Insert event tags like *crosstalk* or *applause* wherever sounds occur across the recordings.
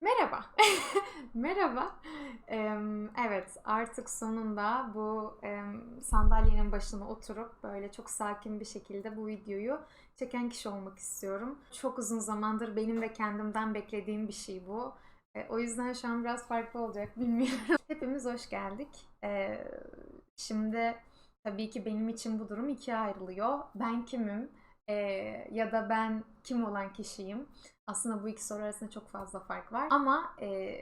Merhaba. *laughs* Merhaba. Em, Evet, artık sonunda bu em, sandalyenin başına oturup böyle çok sakin bir şekilde bu videoyu çeken kişi olmak istiyorum. Çok uzun zamandır benim de kendimden beklediğim bir şey bu. E, O yüzden şu an biraz farklı olacak *laughs* bilmiyorum. Hepimiz hoş geldik. E, Şimdi tabii ki benim için bu durum ikiye ayrılıyor. Ben kimim? E, ya da ben kim olan kişiyim? Aslında bu iki soru arasında çok fazla fark var. Ama e,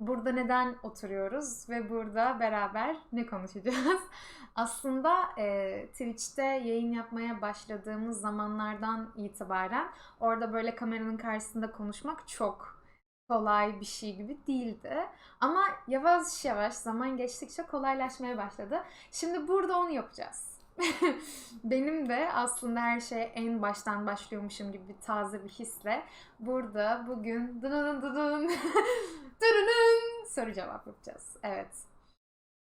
burada neden oturuyoruz ve burada beraber ne konuşacağız? *laughs* Aslında e, Twitch'te yayın yapmaya başladığımız zamanlardan itibaren orada böyle kameranın karşısında konuşmak çok kolay bir şey gibi değildi. Ama yavaş yavaş zaman geçtikçe kolaylaşmaya başladı. Şimdi burada onu yapacağız. *laughs* Benim de aslında her şey en baştan başlıyormuşum gibi bir taze bir hisle burada bugün dınının dının *laughs* dırının soru cevap yapacağız. Evet.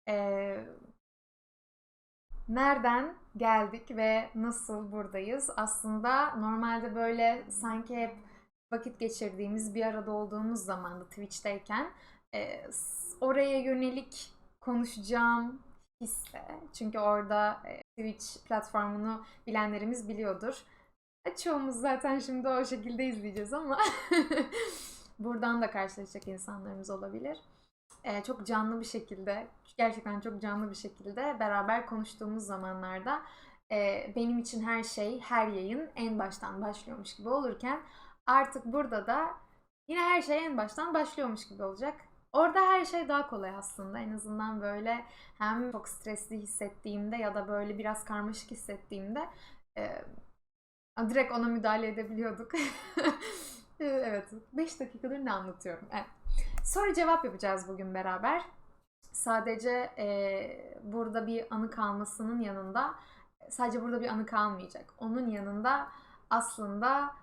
Ee, nereden geldik ve nasıl buradayız? Aslında normalde böyle sanki hep vakit geçirdiğimiz bir arada olduğumuz zamanda Twitch'teyken e, oraya yönelik konuşacağım hisle. Çünkü orada e, Twitch platformunu bilenlerimiz biliyordur. E, Çoğumuz zaten şimdi o şekilde izleyeceğiz ama *laughs* buradan da karşılaşacak insanlarımız olabilir. E, çok canlı bir şekilde, gerçekten çok canlı bir şekilde beraber konuştuğumuz zamanlarda e, benim için her şey, her yayın en baştan başlıyormuş gibi olurken artık burada da yine her şey en baştan başlıyormuş gibi olacak. Orada her şey daha kolay aslında. En azından böyle hem çok stresli hissettiğimde ya da böyle biraz karmaşık hissettiğimde e, direkt ona müdahale edebiliyorduk. *laughs* Evet, 5 dakikadır ne anlatıyorum? Evet. Soru cevap yapacağız bugün beraber. Sadece e, burada bir anı kalmasının yanında sadece burada bir anı kalmayacak. Onun yanında aslında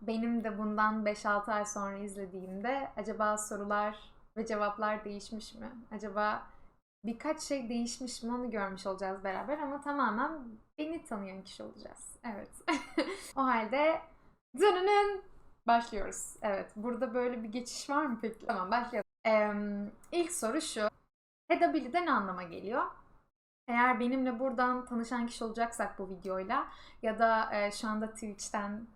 benim de bundan 5-6 ay sonra izlediğimde acaba sorular ve cevaplar değişmiş mi? Acaba birkaç şey değişmiş mi onu görmüş olacağız beraber ama tamamen beni tanıyan kişi olacağız. Evet. *laughs* o halde dönünün başlıyoruz. Evet. Burada böyle bir geçiş var mı peki? Tamam başlayalım. Ee, ilk soru şu. Hedabili'de ne anlama geliyor? Eğer benimle buradan tanışan kişi olacaksak bu videoyla ya da e, şu anda Twitch'ten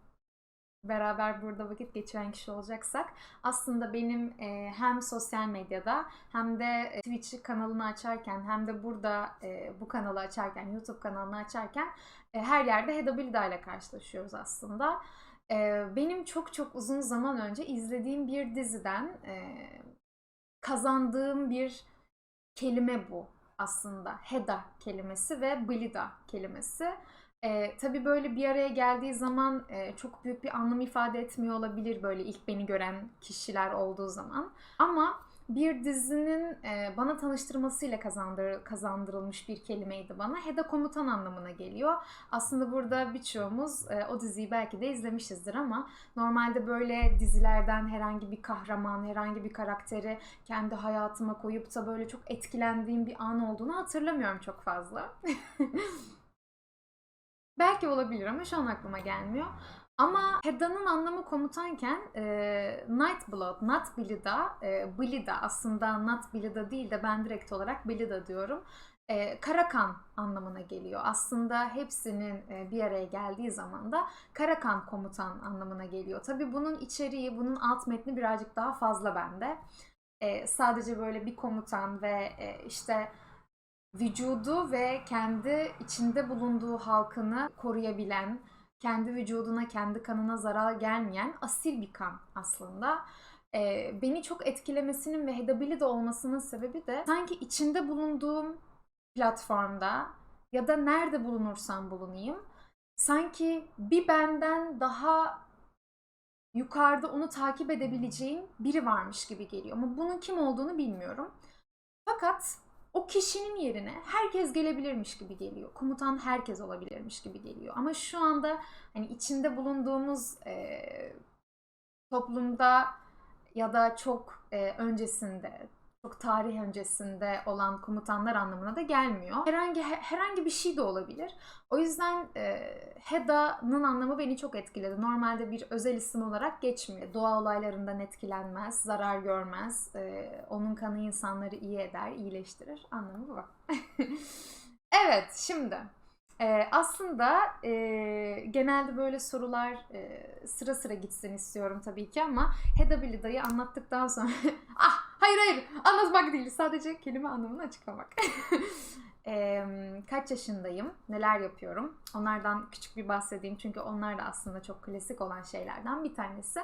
beraber burada vakit geçiren kişi olacaksak aslında benim e, hem sosyal medyada hem de e, Twitch kanalını açarken hem de burada e, bu kanalı açarken YouTube kanalını açarken e, her yerde Hedabilida ile karşılaşıyoruz aslında. E, benim çok çok uzun zaman önce izlediğim bir diziden e, kazandığım bir kelime bu aslında. Heda kelimesi ve Blida kelimesi. Ee, tabii böyle bir araya geldiği zaman e, çok büyük bir anlam ifade etmiyor olabilir böyle ilk beni gören kişiler olduğu zaman. Ama bir dizinin e, bana tanıştırmasıyla kazandır, kazandırılmış bir kelimeydi bana. Heda komutan anlamına geliyor. Aslında burada birçoğumuz e, o diziyi belki de izlemişizdir ama normalde böyle dizilerden herhangi bir kahraman, herhangi bir karakteri kendi hayatıma koyup da böyle çok etkilendiğim bir an olduğunu hatırlamıyorum çok fazla. *laughs* Belki olabilir ama şu an aklıma gelmiyor. Ama Heda'nın anlamı komutanken e, Nightblood, Not Blida, e, Blida aslında Not Blida değil de ben direkt olarak Blida diyorum. E, Karakan anlamına geliyor. Aslında hepsinin e, bir araya geldiği zaman da Karakan komutan anlamına geliyor. Tabii bunun içeriği, bunun alt metni birazcık daha fazla bende. E, sadece böyle bir komutan ve e, işte vücudu ve kendi içinde bulunduğu halkını koruyabilen, kendi vücuduna, kendi kanına zarar gelmeyen asil bir kan aslında. Ee, beni çok etkilemesinin ve hedabili de olmasının sebebi de sanki içinde bulunduğum platformda ya da nerede bulunursam bulunayım sanki bir benden daha yukarıda onu takip edebileceğim biri varmış gibi geliyor. Ama bunun kim olduğunu bilmiyorum. Fakat o kişinin yerine herkes gelebilirmiş gibi geliyor. Komutan herkes olabilirmiş gibi geliyor. Ama şu anda hani içinde bulunduğumuz e, toplumda ya da çok e, öncesinde, çok tarih öncesinde olan komutanlar anlamına da gelmiyor. Herhangi herhangi bir şey de olabilir. O yüzden e, Heda'nın anlamı beni çok etkiledi. Normalde bir özel isim olarak geçmiyor. Doğa olaylarından etkilenmez, zarar görmez. E, onun kanı insanları iyi eder, iyileştirir. Anlamı bu. *laughs* evet, şimdi ee, aslında e, genelde böyle sorular e, sıra sıra gitsin istiyorum tabii ki ama Hedabilida'yı anlattıktan sonra *laughs* ah hayır hayır anlatmak değil sadece kelime anlamını açıklamak. *laughs* e, kaç yaşındayım, neler yapıyorum onlardan küçük bir bahsedeyim çünkü onlar da aslında çok klasik olan şeylerden bir tanesi.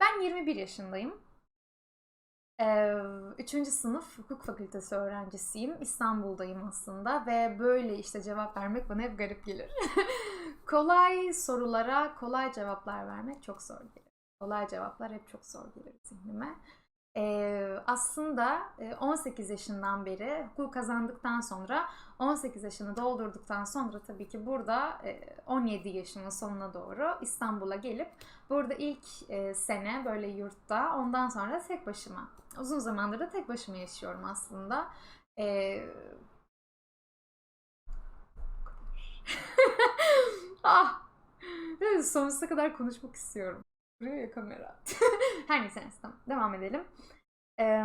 Ben 21 yaşındayım. Ee, Üçüncü sınıf hukuk fakültesi öğrencisiyim. İstanbul'dayım aslında ve böyle işte cevap vermek bana hep garip gelir. *laughs* kolay sorulara kolay cevaplar vermek çok zor gelir. Kolay cevaplar hep çok zor gelir zihnime. Ee, aslında 18 yaşından beri hukuk kazandıktan sonra 18 yaşını doldurduktan sonra tabii ki burada 17 yaşımın sonuna doğru İstanbul'a gelip burada ilk sene böyle yurtta ondan sonra tek başıma uzun zamandır da tek başıma yaşıyorum aslında. Ee... *laughs* ah! Sonsuza kadar konuşmak istiyorum. Buraya ya kamera. *laughs* Her neyse tamam. Devam edelim. Ee,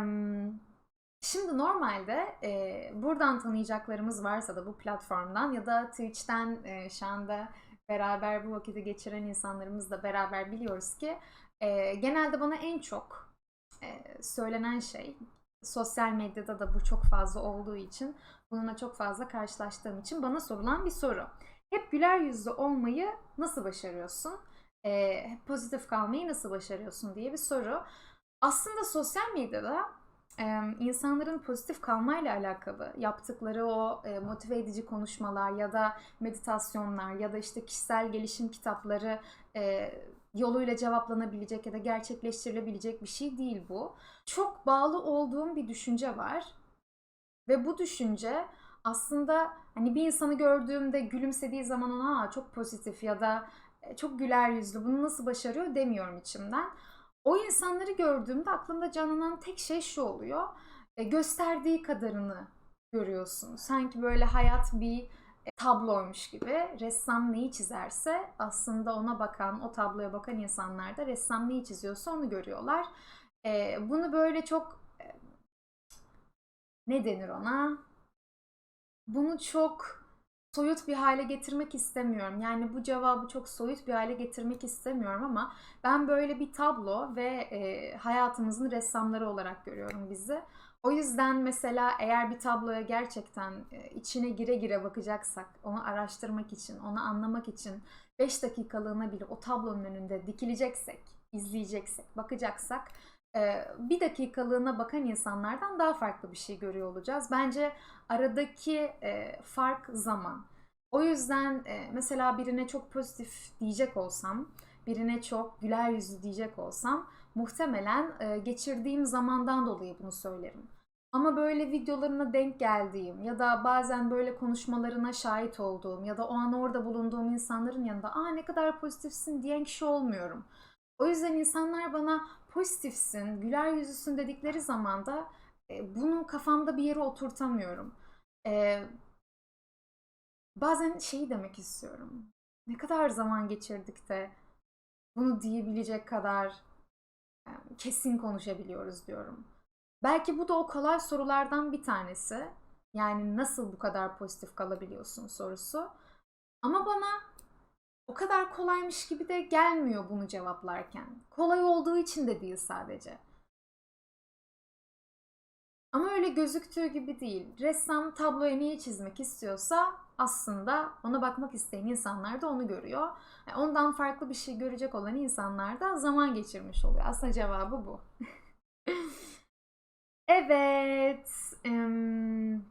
şimdi normalde e, buradan tanıyacaklarımız varsa da bu platformdan ya da Twitch'ten e, şu anda beraber bu vakiti geçiren insanlarımızla beraber biliyoruz ki e, genelde bana en çok e, söylenen şey sosyal medyada da bu çok fazla olduğu için bununla çok fazla karşılaştığım için bana sorulan bir soru. Hep güler yüzlü olmayı nasıl başarıyorsun? E, pozitif kalmayı nasıl başarıyorsun diye bir soru. Aslında sosyal medyada e, insanların pozitif kalmayla alakalı yaptıkları o e, motive edici konuşmalar ya da meditasyonlar ya da işte kişisel gelişim kitapları e, yoluyla cevaplanabilecek ya da gerçekleştirilebilecek bir şey değil bu. Çok bağlı olduğum bir düşünce var. Ve bu düşünce aslında hani bir insanı gördüğümde gülümsediği zaman ona çok pozitif ya da çok güler yüzlü bunu nasıl başarıyor demiyorum içimden. O insanları gördüğümde aklımda canlanan tek şey şu oluyor. E, gösterdiği kadarını görüyorsun. Sanki böyle hayat bir tabloymuş gibi ressam neyi çizerse aslında ona bakan, o tabloya bakan insanlar da ressam neyi çiziyorsa onu görüyorlar. E, bunu böyle çok e, ne denir ona? Bunu çok soyut bir hale getirmek istemiyorum. Yani bu cevabı çok soyut bir hale getirmek istemiyorum ama ben böyle bir tablo ve e, hayatımızın ressamları olarak görüyorum bizi. O yüzden mesela eğer bir tabloya gerçekten e, içine gire gire bakacaksak, onu araştırmak için, onu anlamak için 5 dakikalığına bile o tablonun önünde dikileceksek, izleyeceksek, bakacaksak bir dakikalığına bakan insanlardan daha farklı bir şey görüyor olacağız. Bence aradaki fark zaman. O yüzden mesela birine çok pozitif diyecek olsam, birine çok güler yüzlü diyecek olsam muhtemelen geçirdiğim zamandan dolayı bunu söylerim. Ama böyle videolarına denk geldiğim ya da bazen böyle konuşmalarına şahit olduğum ya da o an orada bulunduğum insanların yanında aa ne kadar pozitifsin diyen kişi olmuyorum. O yüzden insanlar bana pozitifsin, güler yüzlüsün dedikleri zaman da e, bunu kafamda bir yere oturtamıyorum. E, bazen şeyi demek istiyorum. Ne kadar zaman geçirdik de bunu diyebilecek kadar kesin konuşabiliyoruz diyorum. Belki bu da o kolay sorulardan bir tanesi. Yani nasıl bu kadar pozitif kalabiliyorsun sorusu. Ama bana o kadar kolaymış gibi de gelmiyor bunu cevaplarken. Kolay olduğu için de değil sadece. Ama öyle gözüktüğü gibi değil. Ressam tabloya niye çizmek istiyorsa aslında ona bakmak isteyen insanlar da onu görüyor. Yani ondan farklı bir şey görecek olan insanlar da zaman geçirmiş oluyor. Aslında cevabı bu. *laughs* evet. Im,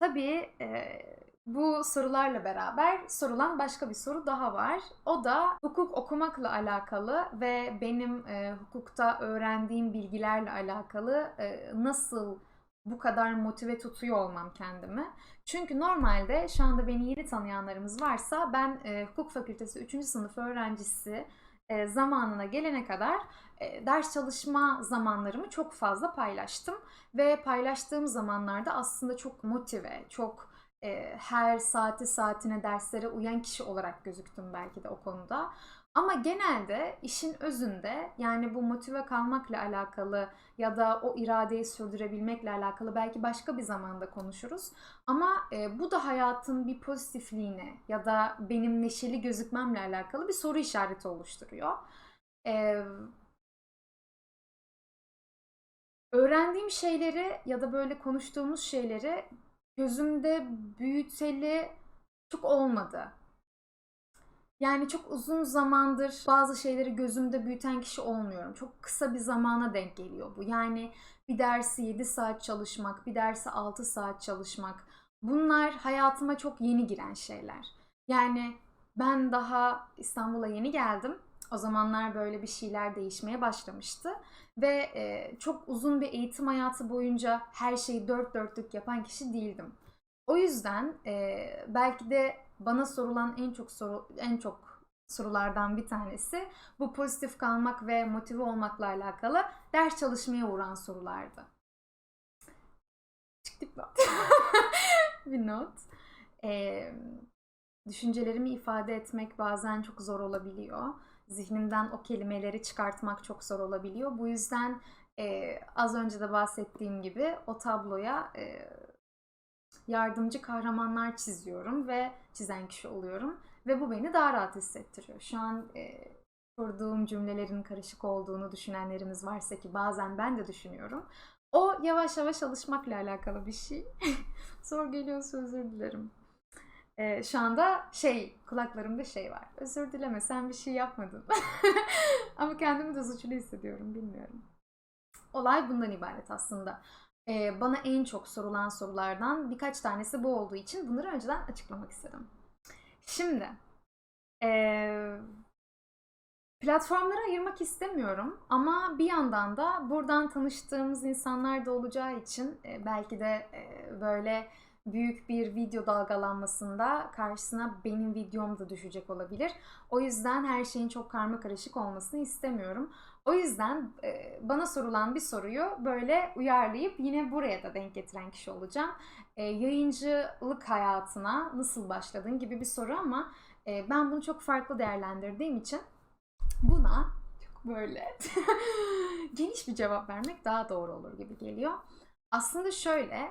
tabii e, bu sorularla beraber sorulan başka bir soru daha var. O da hukuk okumakla alakalı ve benim e, hukukta öğrendiğim bilgilerle alakalı e, nasıl bu kadar motive tutuyor olmam kendimi. Çünkü normalde şu anda beni yeni tanıyanlarımız varsa ben e, hukuk fakültesi 3. sınıf öğrencisi e, zamanına gelene kadar e, ders çalışma zamanlarımı çok fazla paylaştım ve paylaştığım zamanlarda aslında çok motive, çok e, her saati saatine derslere uyan kişi olarak gözüktüm belki de o konuda. Ama genelde işin özünde yani bu motive kalmakla alakalı ya da o iradeyi sürdürebilmekle alakalı belki başka bir zamanda konuşuruz. Ama e, bu da hayatın bir pozitifliğine ya da benim neşeli gözükmemle alakalı bir soru işareti oluşturuyor. E, öğrendiğim şeyleri ya da böyle konuştuğumuz şeyleri gözümde büyüteli çok olmadı. Yani çok uzun zamandır bazı şeyleri gözümde büyüten kişi olmuyorum. Çok kısa bir zamana denk geliyor bu. Yani bir dersi 7 saat çalışmak, bir dersi 6 saat çalışmak. Bunlar hayatıma çok yeni giren şeyler. Yani ben daha İstanbul'a yeni geldim. O zamanlar böyle bir şeyler değişmeye başlamıştı. Ve e, çok uzun bir eğitim hayatı boyunca her şeyi dört dörtlük yapan kişi değildim. O yüzden e, belki de bana sorulan en çok soru en çok sorulardan bir tanesi bu pozitif kalmak ve motive olmakla alakalı ders çalışmaya uğran sorulardı. Küçük dipnot. *laughs* bir not. E, düşüncelerimi ifade etmek bazen çok zor olabiliyor. Zihnimden o kelimeleri çıkartmak çok zor olabiliyor. Bu yüzden e, az önce de bahsettiğim gibi o tabloya e, yardımcı kahramanlar çiziyorum ve çizen kişi oluyorum. Ve bu beni daha rahat hissettiriyor. Şu an e, kurduğum cümlelerin karışık olduğunu düşünenlerimiz varsa ki bazen ben de düşünüyorum. O yavaş yavaş alışmakla alakalı bir şey. *laughs* Zor geliyorsa özür dilerim. Ee, şu anda şey kulaklarımda şey var. Özür dileme sen bir şey yapmadın. *laughs* Ama kendimi de suçlu hissediyorum bilmiyorum. Olay bundan ibaret aslında. Ee, bana en çok sorulan sorulardan birkaç tanesi bu olduğu için bunları önceden açıklamak istedim. Şimdi ee, platformlara ayırmak istemiyorum ama bir yandan da buradan tanıştığımız insanlar da olacağı için e, belki de e, böyle büyük bir video dalgalanmasında karşısına benim videom da düşecek olabilir. O yüzden her şeyin çok karma karışık olmasını istemiyorum. O yüzden e, bana sorulan bir soruyu böyle uyarlayıp yine buraya da denk getiren kişi olacağım. E, yayıncılık hayatına nasıl başladın gibi bir soru ama e, ben bunu çok farklı değerlendirdiğim için buna çok böyle *laughs* geniş bir cevap vermek daha doğru olur gibi geliyor. Aslında şöyle,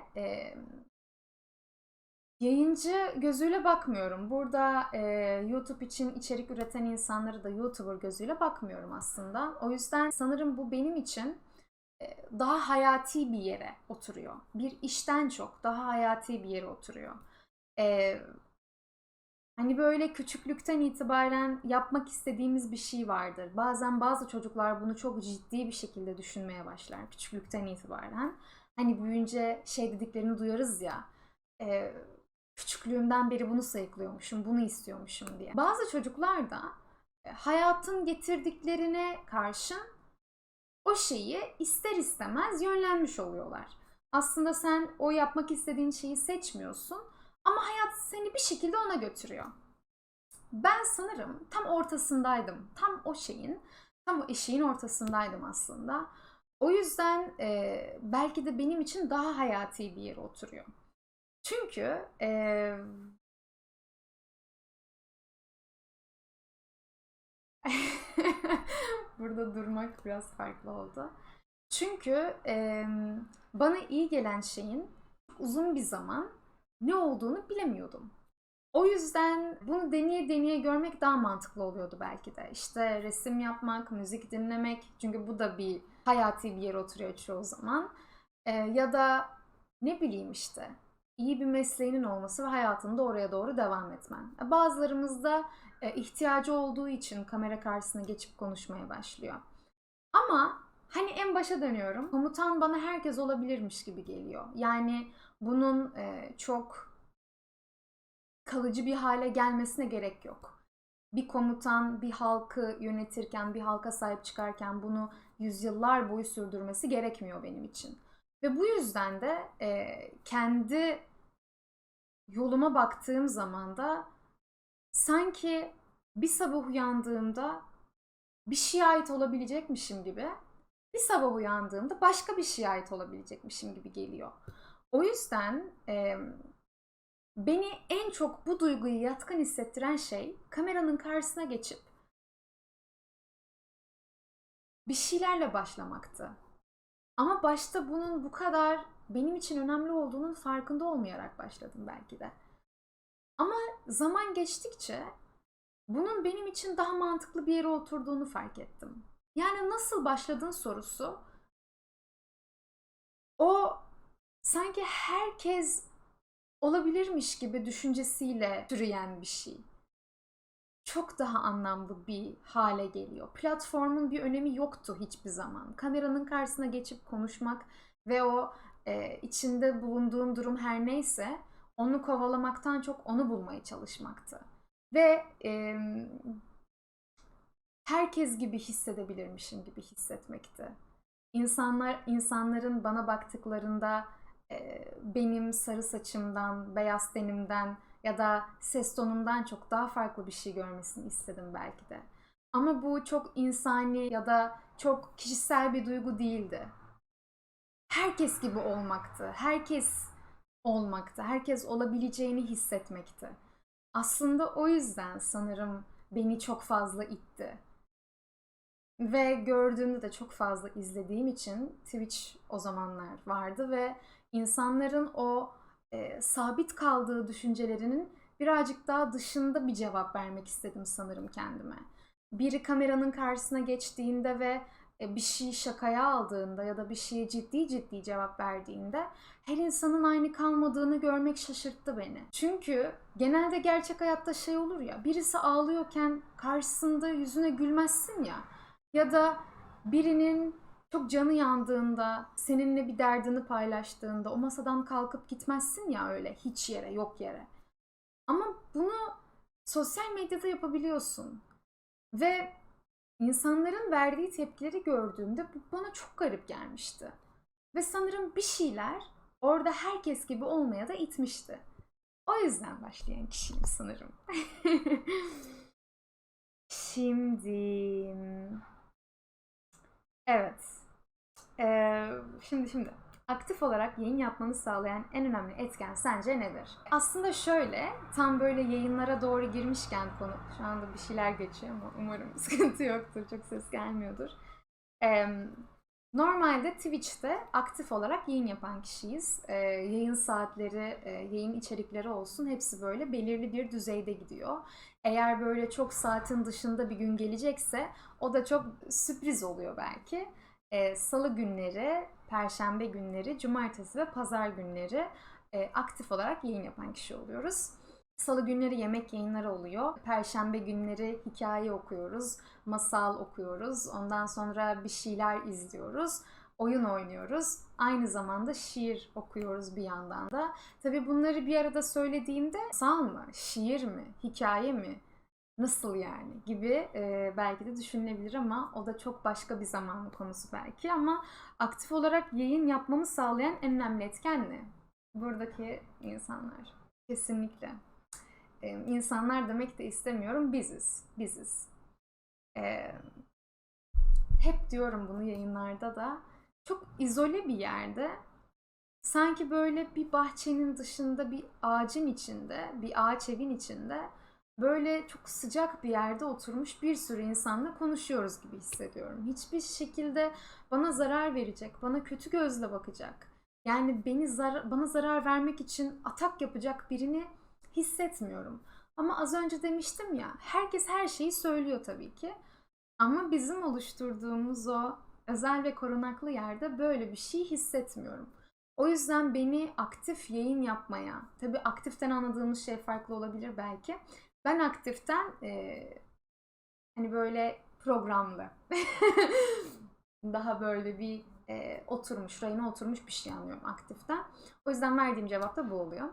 Yayıncı gözüyle bakmıyorum. Burada e, YouTube için içerik üreten insanları da YouTuber gözüyle bakmıyorum aslında. O yüzden sanırım bu benim için e, daha hayati bir yere oturuyor. Bir işten çok daha hayati bir yere oturuyor. E, hani böyle küçüklükten itibaren yapmak istediğimiz bir şey vardır. Bazen bazı çocuklar bunu çok ciddi bir şekilde düşünmeye başlar küçüklükten itibaren. Hani büyüyünce şey dediklerini duyarız ya. E, küçüklüğümden beri bunu sayıklıyormuşum, bunu istiyormuşum diye. Bazı çocuklar da e, hayatın getirdiklerine karşın o şeyi ister istemez yönlenmiş oluyorlar. Aslında sen o yapmak istediğin şeyi seçmiyorsun ama hayat seni bir şekilde ona götürüyor. Ben sanırım tam ortasındaydım. Tam o şeyin, tam o eşiğin ortasındaydım aslında. O yüzden e, belki de benim için daha hayati bir yere oturuyor. Çünkü e, *laughs* burada durmak biraz farklı oldu. Çünkü e, bana iyi gelen şeyin uzun bir zaman ne olduğunu bilemiyordum. O yüzden bunu deneye deneye görmek daha mantıklı oluyordu belki de. İşte resim yapmak, müzik dinlemek çünkü bu da bir hayati bir yere oturuyor çoğu zaman. E, ya da ne bileyim işte iyi bir mesleğinin olması ve hayatında oraya doğru devam etmen. Bazılarımızda e, ihtiyacı olduğu için kamera karşısına geçip konuşmaya başlıyor. Ama hani en başa dönüyorum. Komutan bana herkes olabilirmiş gibi geliyor. Yani bunun e, çok kalıcı bir hale gelmesine gerek yok. Bir komutan bir halkı yönetirken, bir halka sahip çıkarken bunu yüzyıllar boyu sürdürmesi gerekmiyor benim için. Ve bu yüzden de e, kendi yoluma baktığım zaman da sanki bir sabah uyandığımda bir şeye ait olabilecekmişim gibi bir sabah uyandığımda başka bir şeye ait olabilecekmişim gibi geliyor. O yüzden e, beni en çok bu duyguyu yatkın hissettiren şey kameranın karşısına geçip bir şeylerle başlamaktı. Ama başta bunun bu kadar benim için önemli olduğunun farkında olmayarak başladım belki de. Ama zaman geçtikçe bunun benim için daha mantıklı bir yere oturduğunu fark ettim. Yani nasıl başladın sorusu o sanki herkes olabilirmiş gibi düşüncesiyle türeyen bir şey. Çok daha anlamlı bir hale geliyor. Platformun bir önemi yoktu hiçbir zaman. Kameranın karşısına geçip konuşmak ve o e, içinde bulunduğum durum her neyse onu kovalamaktan çok onu bulmaya çalışmaktı. Ve e, herkes gibi hissedebilirmişim gibi hissetmekti. İnsanlar insanların bana baktıklarında e, benim sarı saçımdan, beyaz tenimden ya da ses tonumdan çok daha farklı bir şey görmesini istedim belki de. Ama bu çok insani ya da çok kişisel bir duygu değildi. Herkes gibi olmaktı. Herkes olmaktı. Herkes olabileceğini hissetmekti. Aslında o yüzden sanırım beni çok fazla itti. Ve gördüğümde de çok fazla izlediğim için Twitch o zamanlar vardı ve insanların o e, sabit kaldığı düşüncelerinin birazcık daha dışında bir cevap vermek istedim sanırım kendime. Biri kameranın karşısına geçtiğinde ve bir şey şakaya aldığında ya da bir şeye ciddi ciddi cevap verdiğinde her insanın aynı kalmadığını görmek şaşırttı beni. Çünkü genelde gerçek hayatta şey olur ya birisi ağlıyorken karşısında yüzüne gülmezsin ya ya da birinin çok canı yandığında, seninle bir derdini paylaştığında o masadan kalkıp gitmezsin ya öyle hiç yere, yok yere. Ama bunu sosyal medyada yapabiliyorsun. Ve insanların verdiği tepkileri gördüğümde bu bana çok garip gelmişti. Ve sanırım bir şeyler orada herkes gibi olmaya da itmişti. O yüzden başlayan kişiyim sanırım. *laughs* Şimdi Evet. Ee, şimdi şimdi aktif olarak yayın yapmanı sağlayan en önemli etken sence nedir? Aslında şöyle, tam böyle yayınlara doğru girmişken konu, şu anda bir şeyler geçiyor ama umarım *laughs* sıkıntı yoktur, çok ses gelmiyordur. Ee, normalde Twitch'te aktif olarak yayın yapan kişiyiz. Ee, yayın saatleri, yayın içerikleri olsun hepsi böyle belirli bir düzeyde gidiyor. Eğer böyle çok saatin dışında bir gün gelecekse o da çok sürpriz oluyor belki. Ee, Salı günleri, Perşembe günleri, Cumartesi ve Pazar günleri e, aktif olarak yayın yapan kişi oluyoruz. Salı günleri yemek yayınları oluyor. Perşembe günleri hikaye okuyoruz, masal okuyoruz. Ondan sonra bir şeyler izliyoruz oyun oynuyoruz. Aynı zamanda şiir okuyoruz bir yandan da. Tabii bunları bir arada söylediğimde sal mı, şiir mi, hikaye mi, nasıl yani gibi e, belki de düşünülebilir ama o da çok başka bir zamanın konusu belki ama aktif olarak yayın yapmamı sağlayan en önemli etken ne? Buradaki insanlar. Kesinlikle. E, insanlar demek de istemiyorum. Biziz. Biziz. E, hep diyorum bunu yayınlarda da çok izole bir yerde sanki böyle bir bahçenin dışında bir ağacın içinde, bir ağaç evin içinde böyle çok sıcak bir yerde oturmuş bir sürü insanla konuşuyoruz gibi hissediyorum. Hiçbir şekilde bana zarar verecek, bana kötü gözle bakacak. Yani beni zar bana zarar vermek için atak yapacak birini hissetmiyorum. Ama az önce demiştim ya, herkes her şeyi söylüyor tabii ki. Ama bizim oluşturduğumuz o özel ve korunaklı yerde böyle bir şey hissetmiyorum. O yüzden beni aktif yayın yapmaya, tabii aktiften anladığımız şey farklı olabilir belki. Ben aktiften e, hani böyle programlı, *laughs* daha böyle bir e, oturmuş, rayına oturmuş bir şey anlıyorum aktiften. O yüzden verdiğim cevap da bu oluyor.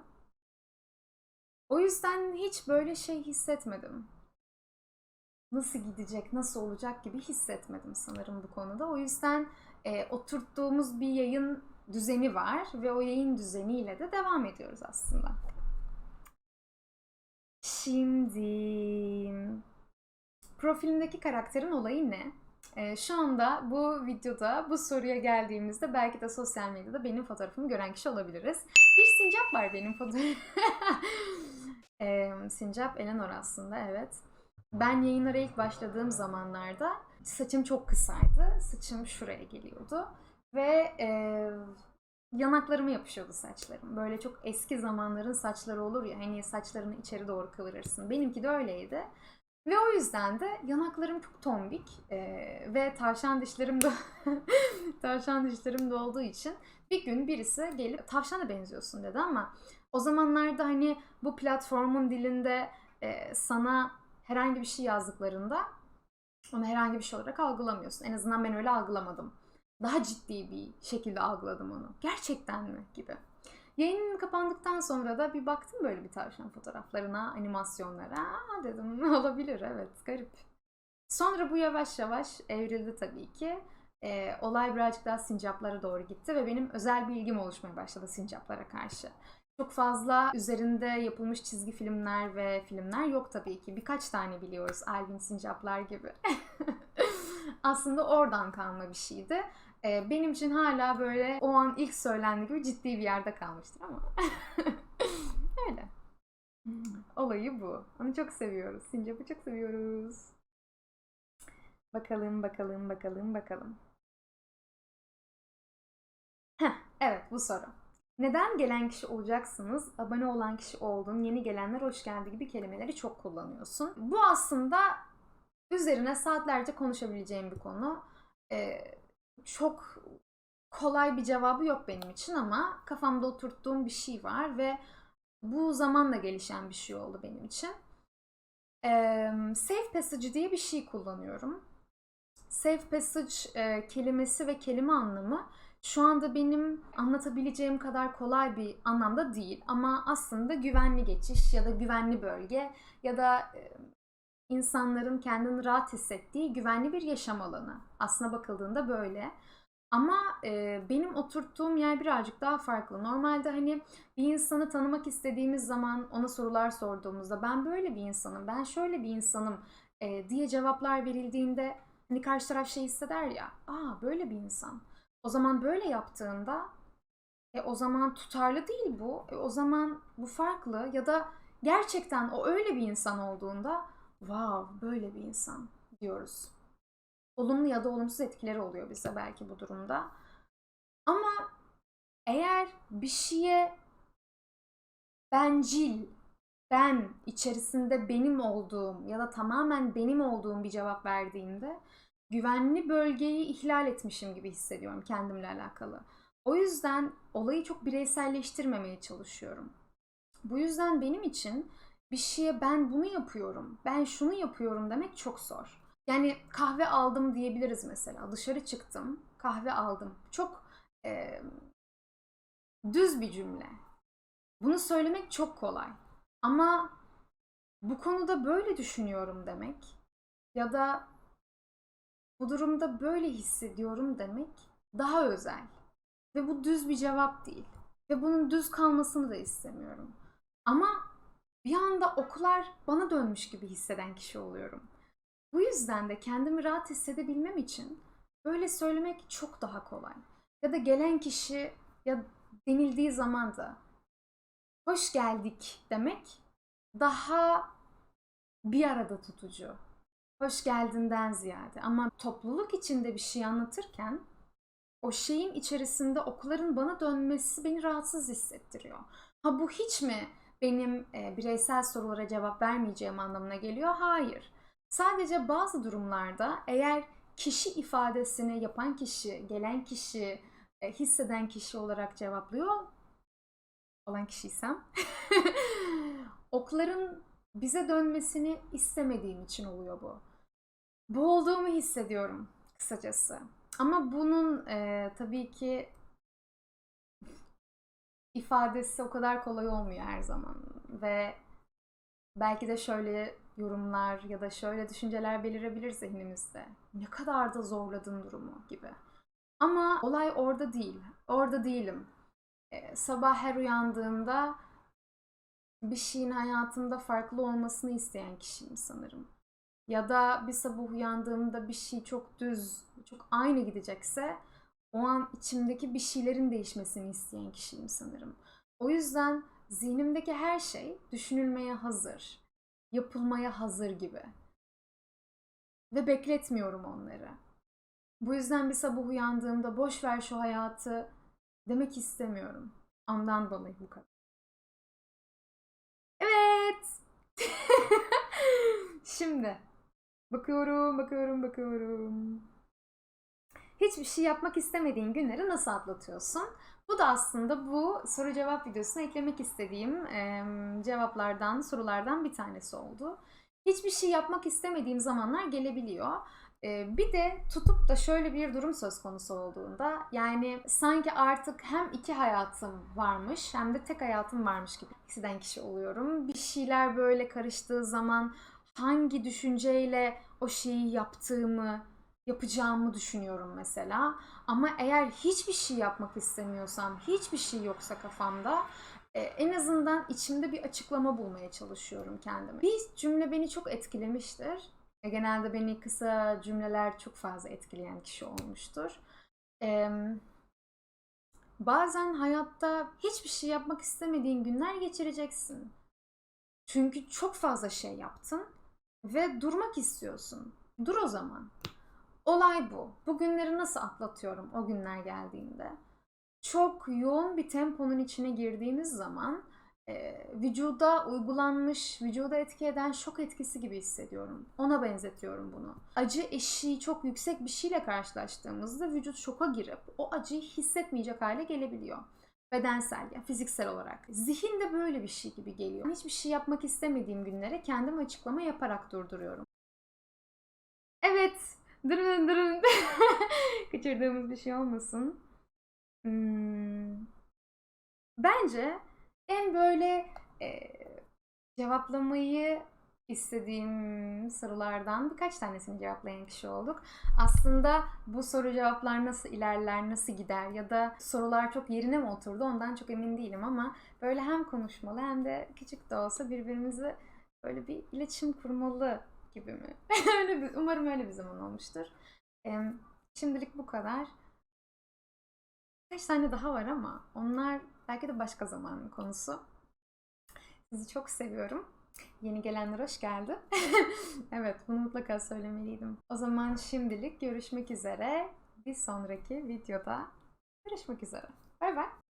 O yüzden hiç böyle şey hissetmedim nasıl gidecek, nasıl olacak gibi hissetmedim sanırım bu konuda. O yüzden e, oturttuğumuz bir yayın düzeni var ve o yayın düzeniyle de devam ediyoruz aslında. Şimdi Profilindeki karakterin olayı ne? Ee, şu anda bu videoda bu soruya geldiğimizde belki de sosyal medyada benim fotoğrafımı gören kişi olabiliriz. Bir sincap var benim fotoğrafım. *laughs* Ee, sincap Eleanor aslında evet. Ben yayınlara ilk başladığım zamanlarda saçım çok kısaydı. Saçım şuraya geliyordu. Ve e, yanaklarıma yapışıyordu saçlarım. Böyle çok eski zamanların saçları olur ya hani saçlarını içeri doğru kıvırırsın. Benimki de öyleydi. Ve o yüzden de yanaklarım çok tombik e, ve tavşan dişlerim de *laughs* tavşan dişlerim de olduğu için bir gün birisi gelip tavşana benziyorsun dedi ama o zamanlarda hani bu platformun dilinde e, sana herhangi bir şey yazdıklarında onu herhangi bir şey olarak algılamıyorsun. En azından ben öyle algılamadım. Daha ciddi bir şekilde algıladım onu. Gerçekten mi gibi. Yayının kapandıktan sonra da bir baktım böyle bir tavşan fotoğraflarına, animasyonlara. Aa dedim *laughs* olabilir evet garip. Sonra bu yavaş yavaş evrildi tabii ki. Ee, olay birazcık daha sincaplara doğru gitti ve benim özel bir ilgim oluşmaya başladı sincaplara karşı. Çok fazla üzerinde yapılmış çizgi filmler ve filmler yok tabii ki. Birkaç tane biliyoruz Alvin Sincaplar gibi. *laughs* Aslında oradan kalma bir şeydi. Ee, benim için hala böyle o an ilk söylendiği gibi ciddi bir yerde kalmıştır ama. *laughs* Öyle. Olayı bu. Onu çok seviyoruz. Sincap'ı çok seviyoruz. Bakalım, bakalım, bakalım, bakalım. Heh, evet bu soru. Neden gelen kişi olacaksınız, abone olan kişi oldun, yeni gelenler hoş geldi gibi kelimeleri çok kullanıyorsun. Bu aslında üzerine saatlerce konuşabileceğim bir konu. Ee, çok kolay bir cevabı yok benim için ama kafamda oturttuğum bir şey var ve bu zamanla gelişen bir şey oldu benim için. Ee, safe passage diye bir şey kullanıyorum. Safe passage e, kelimesi ve kelime anlamı şu anda benim anlatabileceğim kadar kolay bir anlamda değil ama aslında güvenli geçiş ya da güvenli bölge ya da insanların kendini rahat hissettiği güvenli bir yaşam alanı. Aslına bakıldığında böyle. Ama e, benim oturttuğum yer birazcık daha farklı. Normalde hani bir insanı tanımak istediğimiz zaman ona sorular sorduğumuzda ben böyle bir insanım, ben şöyle bir insanım e, diye cevaplar verildiğinde hani karşı taraf şey hisseder ya, aa böyle bir insan. O zaman böyle yaptığında e, o zaman tutarlı değil bu. E, o zaman bu farklı ya da gerçekten o öyle bir insan olduğunda wow böyle bir insan diyoruz. Olumlu ya da olumsuz etkileri oluyor bize belki bu durumda. Ama eğer bir şeye bencil, ben içerisinde benim olduğum ya da tamamen benim olduğum bir cevap verdiğimde güvenli bölgeyi ihlal etmişim gibi hissediyorum kendimle alakalı. O yüzden olayı çok bireyselleştirmemeye çalışıyorum. Bu yüzden benim için bir şeye ben bunu yapıyorum, ben şunu yapıyorum demek çok zor. Yani kahve aldım diyebiliriz mesela. Dışarı çıktım, kahve aldım. Çok e, düz bir cümle. Bunu söylemek çok kolay. Ama bu konuda böyle düşünüyorum demek ya da bu durumda böyle hissediyorum demek daha özel. Ve bu düz bir cevap değil. Ve bunun düz kalmasını da istemiyorum. Ama bir anda okular bana dönmüş gibi hisseden kişi oluyorum. Bu yüzden de kendimi rahat hissedebilmem için böyle söylemek çok daha kolay. Ya da gelen kişi ya denildiği zaman da hoş geldik demek daha bir arada tutucu. Hoş geldinden ziyade. Ama topluluk içinde bir şey anlatırken o şeyin içerisinde okuların bana dönmesi beni rahatsız hissettiriyor. Ha bu hiç mi benim e, bireysel sorulara cevap vermeyeceğim anlamına geliyor? Hayır. Sadece bazı durumlarda eğer kişi ifadesini yapan kişi, gelen kişi, e, hisseden kişi olarak cevaplıyor olan kişiysem *laughs* okların bize dönmesini istemediğim için oluyor bu. Boğulduğumu hissediyorum kısacası. Ama bunun e, tabii ki ifadesi o kadar kolay olmuyor her zaman. Ve belki de şöyle yorumlar ya da şöyle düşünceler belirebilir zihnimizde. Ne kadar da zorladın durumu gibi. Ama olay orada değil. Orada değilim. Ee, sabah her uyandığımda bir şeyin hayatımda farklı olmasını isteyen kişiyim sanırım. ya da bir sabah uyandığımda bir şey çok düz, çok aynı gidecekse o an içimdeki bir şeylerin değişmesini isteyen kişiyim sanırım. O yüzden zihnimdeki her şey düşünülmeye hazır, yapılmaya hazır gibi. Ve bekletmiyorum onları. Bu yüzden bir sabah uyandığımda boş ver şu hayatı demek istemiyorum. Andan dolayı bu kadar. Evet. *laughs* Şimdi bakıyorum, bakıyorum, bakıyorum. Hiçbir şey yapmak istemediğin günleri nasıl atlatıyorsun? Bu da aslında bu soru cevap videosuna eklemek istediğim em, cevaplardan, sorulardan bir tanesi oldu. Hiçbir şey yapmak istemediğim zamanlar gelebiliyor. Ee, bir de tutup da şöyle bir durum söz konusu olduğunda yani sanki artık hem iki hayatım varmış hem de tek hayatım varmış gibi hisseden kişi oluyorum. Bir şeyler böyle karıştığı zaman hangi düşünceyle o şeyi yaptığımı, yapacağımı düşünüyorum mesela. Ama eğer hiçbir şey yapmak istemiyorsam, hiçbir şey yoksa kafamda e, en azından içimde bir açıklama bulmaya çalışıyorum kendime. Bir cümle beni çok etkilemiştir. E, Genelde beni kısa cümleler çok fazla etkileyen kişi olmuştur. Bazen hayatta hiçbir şey yapmak istemediğin günler geçireceksin. Çünkü çok fazla şey yaptın ve durmak istiyorsun. Dur o zaman. Olay bu. Bu günleri nasıl atlatıyorum o günler geldiğinde? Çok yoğun bir temponun içine girdiğimiz zaman e, vücuda uygulanmış, vücuda etki eden şok etkisi gibi hissediyorum. Ona benzetiyorum bunu. Acı eşiği çok yüksek bir şeyle karşılaştığımızda vücut şoka girip o acıyı hissetmeyecek hale gelebiliyor. Bedensel, yani fiziksel olarak. Zihin de böyle bir şey gibi geliyor. Hiçbir şey yapmak istemediğim günlere kendim açıklama yaparak durduruyorum. Evet, dırın dırın. *laughs* Kaçırdığımız bir şey olmasın. Hmm. Bence en böyle e, cevaplamayı istediğim sorulardan birkaç tanesini cevaplayan kişi olduk. Aslında bu soru cevaplar nasıl ilerler, nasıl gider ya da sorular çok yerine mi oturdu ondan çok emin değilim ama böyle hem konuşmalı hem de küçük de olsa birbirimizi böyle bir iletişim kurmalı gibi mi? *laughs* öyle bir, umarım öyle bir zaman olmuştur. Em, Şimdilik bu kadar. Kaç tane daha var ama onlar belki de başka zamanın konusu. Sizi çok seviyorum. Yeni gelenler hoş geldi. *laughs* evet, bunu mutlaka söylemeliydim. O zaman şimdilik görüşmek üzere. Bir sonraki videoda görüşmek üzere. Bay bay.